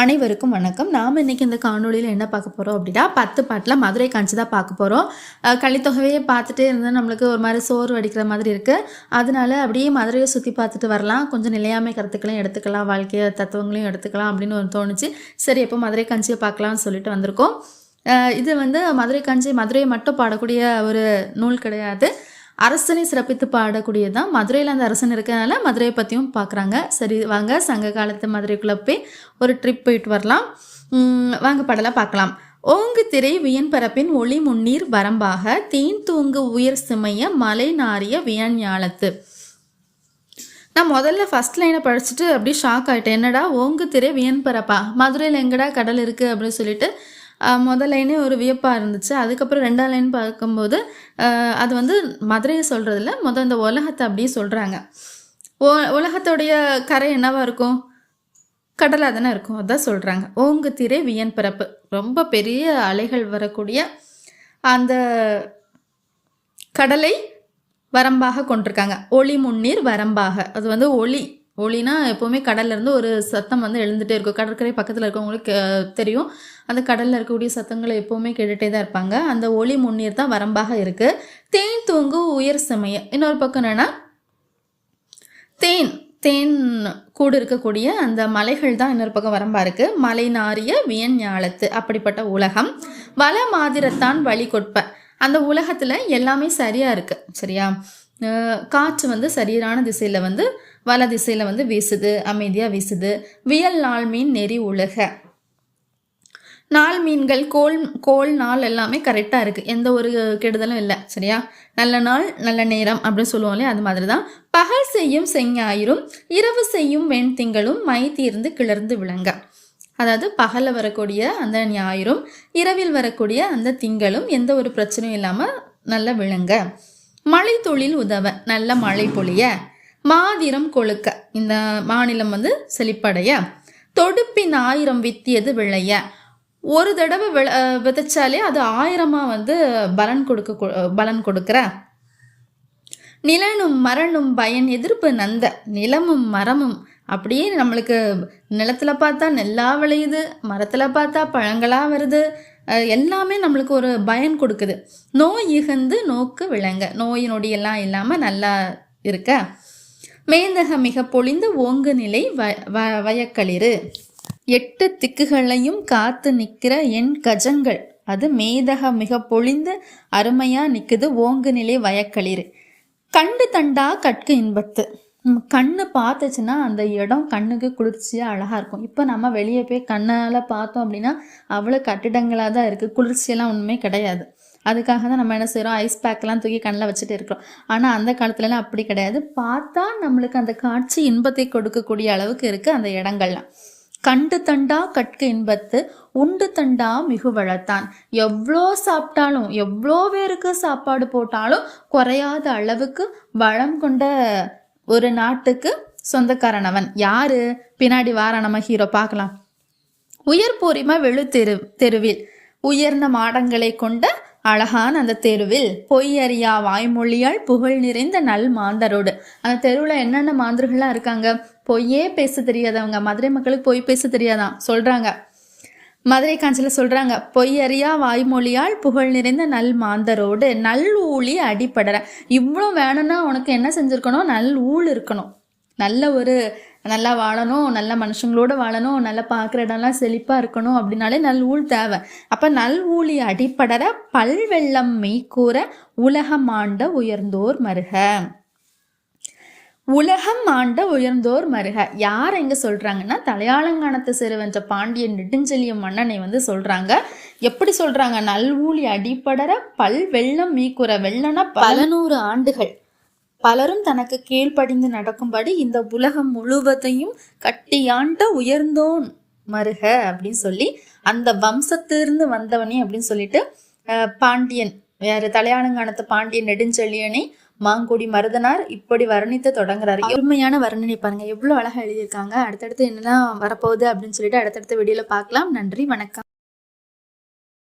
அனைவருக்கும் வணக்கம். நாம் இன்றைக்கி இந்த காணொளியில் என்ன பார்க்க போகிறோம் அப்படின்னா பத்து பாட்டில் மதுரை காஞ்சி தான் பார்க்க போகிறோம் கலித்தொகையே பார்த்துட்டே இருந்தால் நம்மளுக்கு ஒரு மாதிரி சோறு வடிக்கிற மாதிரி இருக்குது அதனால அப்படியே மதுரையை சுற்றி பார்த்துட்டு வரலாம். கொஞ்சம் நிலையாமை கருத்துக்களையும் எடுத்துக்கலாம். வாழ்க்கைய தத்துவங்களையும் எடுத்துக்கலாம் அப்படின்னு ஒரு தோணுச்சு. சரி எப்போ மதுரை காஞ்சியை பார்க்கலாம்னு சொல்லிட்டு வந்திருக்கோம். இது வந்து மதுரை காஞ்சி மதுரையை மட்டும் பாடக்கூடிய ஒரு நூல் கிடையாது. அரசனை சிறப்பித்து பாடக்கூடியது தான் மதுரையில் அந்த அரசன் இருக்கிறதுனால மதுரையை பற்றியும் பார்க்குறாங்க சரி வாங்க சங்க காலத்து மதுரைக்குள்ளே போய் ஒரு ட்ரிப் போயிட்டு வரலாம். வாங்க படலை பார்க்கலாம் ஓங்கு திரை வியன் பரப்பின் ஒளி முன்னீர் வரம்பாக தீன் தூங்கு உயர் சிமைய மலை நாரிய வியன் ஞாலத்து. நான் முதல்ல ஃபர்ஸ்ட் லைனை படிச்சுட்டு அப்படியே ஷாக் ஆகிட்டேன் என்னடா ஓங்கு திரை வியன் பரப்பா? மதுரையில் எங்கடா கடல் இருக்குது அப்படின்னு சொல்லிட்டு முதல் லைனே ஒரு வியப்பாக இருந்துச்சு. அதுக்கப்புறம் ரெண்டாம் லைன் பார்க்கும்போது அது வந்து மதுரையை சொல்கிறதில்ல முதல் இந்த உலகத்தை அப்படியே சொல்கிறாங்க ஓ உலகத்தோடைய கரை என்னவா இருக்கும்? கடலாக தானே இருக்கும். அதான் சொல்கிறாங்க ஓங்கு திரை வியன் பிறப்பு. ரொம்ப பெரிய அலைகள் வரக்கூடிய அந்த கடலை வரம்பாக கொண்டிருக்காங்க. ஒளி முன்னீர் வரம்பாக. அது வந்து ஒளி ஒளினா எப்போவுமே கடல்லேருந்து ஒரு சத்தம் வந்து எழுந்துகிட்டே இருக்கும். கடற்கரை பக்கத்தில் இருக்கவங்களுக்கு தெரியும். அந்த கடலில் இருக்கக்கூடிய சத்தங்களை எப்போவுமே கேட்டுகிட்டே தான் இருப்பாங்க. அந்த ஒளி முன்னீர் தான் வரம்பாக இருக்குது தேன் தூங்கு உயர் சமய. இன்னொரு பக்கம் என்னென்னா தேன் தேன் கூடு இருக்கக்கூடிய அந்த மலைகள் தான் இன்னொரு பக்கம் வரம்பா இருக்குது மலை நாரிய வியன் ஞாலத்து அப்படிப்பட்ட உலகம். வள மாதிரத்தான் வழி கொட்ப அந்த உலகத்தில் எல்லாமே சரியாக இருக்குது சரியா? காற்று வந்து சரியான திசையில் வந்து வலதிசையில் வந்து வீசுது அமைதியாக வீசுது. வியல் நாள் மீன் நெறி உலக. நாள் மீன்கள் கோல் கோல் நாள் எல்லாமே கரெக்டாக இருக்குது எந்த ஒரு கெடுதலும் இல்லை சரியா? நல்ல நாள் நல்ல நேரம் அப்படின்னு சொல்லுவோம் இல்லையா? அது மாதிரி தான் பகல் செய்யும் செஞ்ஞாயிரும் இரவு செய்யும் வெண்திங்களும் மை தீர்ந்து கிளர்ந்து விளங்க. அதாவது பகலில் வரக்கூடிய அந்த ஞாயிறும் இரவில் வரக்கூடிய அந்த திங்களும் எந்த ஒரு பிரச்சனையும் இல்லாமல் நல்லா விளங்க. மழை தொழில் உதவ நல்ல மழை பொழிய. மாதிரம் கொழுக்க. இந்த மாநிலம் வந்து செழிப்படைய. தொடுப்பின் ஆயிரம் வித்தியது விளைய. ஒரு தடவை விள விதைச்சாலே அது ஆயிரமாக வந்து பலன் கொடுக்க பலன் கொடுக்குற. நிலனும் மரணும் பயன் எதிர்ப்பு நந்த. நிலமும் மரமும். அப்படியே நம்மளுக்கு நிலத்தில் பார்த்தா நெல்லா விளையுது மரத்தில் பார்த்தா பழங்களாக வருது. எல்லாமே நம்மளுக்கு ஒரு பயன் கொடுக்குது. நோய் இகந்து நோக்கு விளங்க. நோய் நொடி எல்லாம் நல்லா இருக்க. மேந்தக மிக பொழிந்து ஓங்கு நிலை வ வ- எட்டு திக்குகளையும் காத்து நிற்கிற என் கஜங்கள். அது மேதக மிக பொழிந்து அருமையா நிற்குது ஓங்கு நிலை வயக்களிரு கண்டு தண்டா கட்கு இன்பத்து. கண்ணு பார்த்துச்சுன்னா அந்த இடம் கண்ணுக்கு குளிர்ச்சியாக அழகாக இருக்கும். இப்போ நம்ம வெளியே போய் கண்ணால் பார்த்தோம் அப்படின்னா அவ்வளோ கட்டிடங்களாக தான் இருக்குது குளிர்ச்சியெல்லாம் ஒன்றுமே கிடையாது. அதுக்காக தான் நம்ம என்ன செய்கிறோம் ஐஸ் பேக்கெலாம் தூக்கி கண்ணில் வச்சுட்டு இருக்கிறோம். ஆனால் அந்த காலத்துலலாம் அப்படி கிடையாது. பார்த்தா நம்மளுக்கு அந்த காட்சி இன்பத்தை கொடுக்கக்கூடிய அளவுக்கு இருக்குது அந்த இடங்கள்லாம். கண்டு தண்டா கட்கு இன்பத்து உண்டு தண்டா மிகு வளர்த்தான் எவ்வளோ சாப்பிட்டாலும் எவ்வளோ பேருக்கு சாப்பாடு போட்டாலும் குறையாத அளவுக்கு வளம் கொண்ட ஒரு நாட்டுக்கு சொந்தக்காரனவன். யாரு? பின்னாடி வார நம்ம ஹீரோ பார்க்கலாம். உயர் பூரிமா வெளு தெரு தெருவில் உயர்ந்த மாடங்களை கொண்ட அழகான அந்த தெருவில் பொய் அறியா வாய்மொழியால் புகழ் நிறைந்த நல் மாந்தரோடு. அந்த தெருவில் என்னென்ன மாந்தர்கள்லாம் இருக்காங்க? பொய்யே பேச தெரியாதவங்க. மதுரை மக்களுக்கு பொய் பேச தெரியாதான். சொல்றாங்க. மதுரை காஞ்சியில் சொல்றாங்க பொய் அறியா வாய்மொழியால் புகழ் நிறைந்த நல் மாந்தரோடு நல் ஊழி அடிபடற. இவ்வளோ வேணும்னா உனக்கு என்ன செஞ்சிருக்கணும்? நல் ஊழ் இருக்கணும். நல்ல ஒரு நல்லா வாழணும் நல்ல மனுஷங்களோட வாழணும் நல்லா பார்க்குற இடம்லாம் செழிப்பாக இருக்கணும் அப்படின்னாலே நல் ஊழ் தேவை. அப்போ நல் ஊழி அடிப்படர பல்வெள்ளம் மெய்க்கூற உலகம் ஆண்ட உயர்ந்தோர் மருக. உலகம் ஆண்ட உயர்ந்தோர் மருக. யார் எங்க சொல்றாங்கன்னா தலையாளங்கானத்து சிறுவென்ற பாண்டியன் நெடுஞ்செழிய மன்னனை வந்து சொல்றாங்க. எப்படி சொல்றாங்க? நல்வூழி அடிப்படற பல் வெள்ளம் மீக்குற வெள்ளம்னா பல நூறு ஆண்டுகள். பலரும் தனக்கு கீழ்ப்படிந்து நடக்கும்படி இந்த உலகம் முழுவதையும் கட்டியாண்ட உயர்ந்தோன் மருக அப்படின்னு சொல்லி அந்த வம்சத்திலிருந்து வந்தவனே அப்படின்னு சொல்லிட்டு பாண்டியன் வேறு தலையாளங்கானத்து பாண்டியன் நெடுஞ்செழியனை மாங்குடி மருதனார் இப்படி வர்ணித்து தொடங்குறாரு. உண்மையான வர்ணனை பாருங்க. எவ்வளோ அழகாக எழுதியிருக்காங்க. அடுத்தடுத்து என்னெல்லாம் வரப்போகுது அப்படின்னு சொல்லிட்டு அடுத்தடுத்த வீடியோவில் பார்க்கலாம். நன்றி. வணக்கம்.